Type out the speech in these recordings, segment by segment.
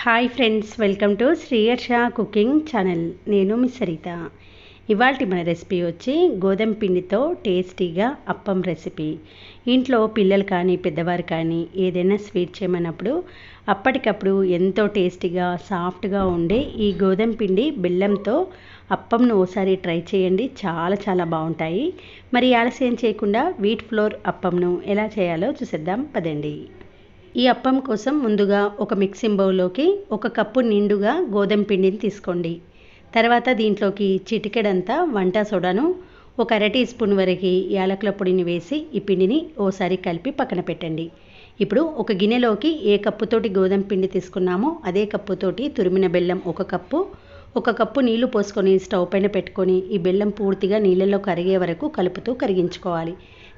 Hi friends welcome to Sriyarsha cooking channel నేను మీ సరిత. ఇవాళ మన రెసిపీ వచ్చి గోధుమ పిండితో టేస్టీగా అప్పం రెసిపీ. ఇంట్లో పిల్లలు కానీ పెద్దవారు కానీ ఏదైనా స్వీట్ చేయమన్నప్పుడు అప్పటికప్పుడు ఎంతో టేస్టీగా సాఫ్ట్గా ఉండే ఈ గోధుమ పిండి బెల్లంతో అప్పంను ఓసారి ట్రై చేయండి. చాలా చాలా బాగుంటాయి. మరి ఆలస్యం చేయకుండా వీట్ ఫ్లోర్ అప్పంను ఎలా చేయాలో చూసేద్దాం. పదండి. ఈ అప్పం కోసం ముందుగా ఒక మిక్సింగ్ బౌల్లోకి ఒక కప్పు నిండుగా గోధుమ పిండిని తీసుకోండి. తర్వాత దీంట్లోకి చిటికెడంతా వంట సోడాను ఒక అర టీ స్పూన్ వరకు యాలకుల పొడిని వేసి ఈ పిండిని ఓసారి కలిపి పక్కన పెట్టండి. ఇప్పుడు ఒక గిన్నెలోకి ఏ కప్పుతోటి గోధుమ పిండి తీసుకున్నామో అదే కప్పుతోటి తురిమిన బెల్లం ఒక కప్పు ఒక కప్పు నీళ్ళు పోసుకొని స్టవ్ పైన పెట్టుకొని ఈ బెల్లం పూర్తిగా నీళ్ళలో కరిగే వరకు కలుపుతూ కరిగించుకోవాలి.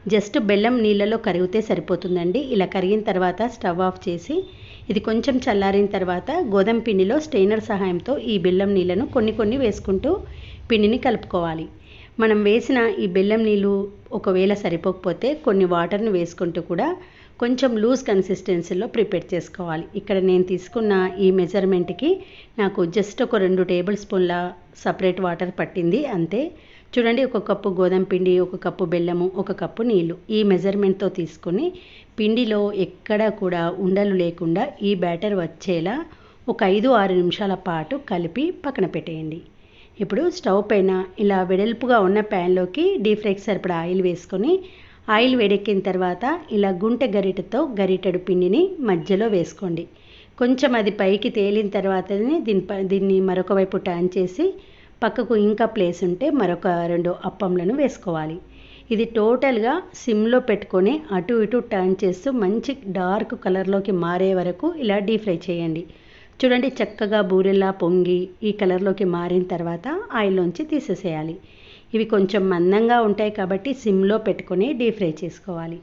జస్ట్ బెల్లం నీళ్ళలో కరిగితే సరిపోతుందండి. ఇలా కరిగిన తర్వాత స్టవ్ ఆఫ్ చేసి ఇది కొంచెం చల్లారిన తర్వాత గోధుమ పిండిలో స్టెయినర్ సహాయంతో ఈ బెల్లం నీళ్ళను కొన్ని కొన్ని వేసుకుంటూ పిండిని కలుపుకోవాలి. మనం వేసిన ఈ బెల్లం నీళ్ళు ఒకవేళ సరిపోకపోతే కొన్ని వాటర్ని వేసుకుంటూ కూడా కొంచెం లూజ్ కన్సిస్టెన్సీలో ప్రిపేర్ చేసుకోవాలి. ఇక్కడ నేను తీసుకున్న ఈ మెజర్మెంట్కి నాకు జస్ట్ ఒక రెండు టేబుల్ స్పూన్ల సపరేట్ వాటర్ పట్టింది అంతే. చూడండి ఒక కప్పు గోధుమ పిండి ఒక కప్పు బెల్లము ఒక కప్పు నీళ్ళు ఈ మెజర్మెంట్తో తీసుకొని పిండిలో ఎక్కడ కూడా ఉండలు లేకుండా ఈ బ్యాటర్ వచ్చేలా ఒక ఐదు ఆరు నిమిషాల పాటు కలిపి పక్కన పెట్టేయండి. ఇప్పుడు స్టవ్ పైన ఇలా వెడల్పుగా ఉన్న ప్యాన్లోకి డీప్ ఫ్రైకి సరిపడా ఆయిల్ వేసుకొని ఆయిల్ వేడెక్కిన తర్వాత ఇలా గుంటె గరిటెతో గరిటెడు పిండిని మధ్యలో వేసుకోండి. కొంచెం అది పైకి తేలిన తర్వాతనే దీని దీన్ని మరొక వైపు టర్న్ చేసి పక్కకు ఇంకా ప్లేస్ ఉంటే మరొక రెండు అప్పంలను వేసుకోవాలి. ఇది టోటల్గా సిమ్లో పెట్టుకొని అటు ఇటు టర్న్ చేస్తూ మంచి డార్క్ కలర్లోకి మారే వరకు ఇలా డీప్ ఫ్రై చేయండి. చూడండి చక్కగా బూరెల్లా పొంగి ఈ కలర్లోకి మారిన తర్వాత ఆయిల్లోంచి తీసేసేయాలి. ఇవి కొంచెం మందంగా ఉంటాయి కాబట్టి సిమ్లో పెట్టుకొని డీప్ ఫ్రై చేసుకోవాలి.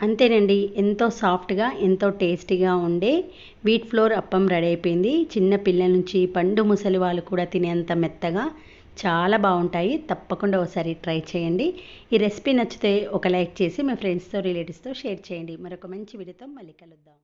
అంతేనండి ఎంతో సాఫ్ట్గా ఎంతో టేస్టీగా ఉండే వీట్ ఫ్లోర్ అప్పం రెడీ అయిపోయింది. చిన్న పిల్లల నుంచి పండు ముసలి వాళ్ళు కూడా తినేంత మెత్తగా చాలా బాగుంటాయి. తప్పకుండా ఒకసారి ట్రై చేయండి. ఈ రెసిపీ నచ్చితే ఒక లైక్ చేసి మీ ఫ్రెండ్స్తో రిలేటివ్స్తో షేర్ చేయండి. మరొక మంచి వీడియోతో మళ్ళీ కలుద్దాం.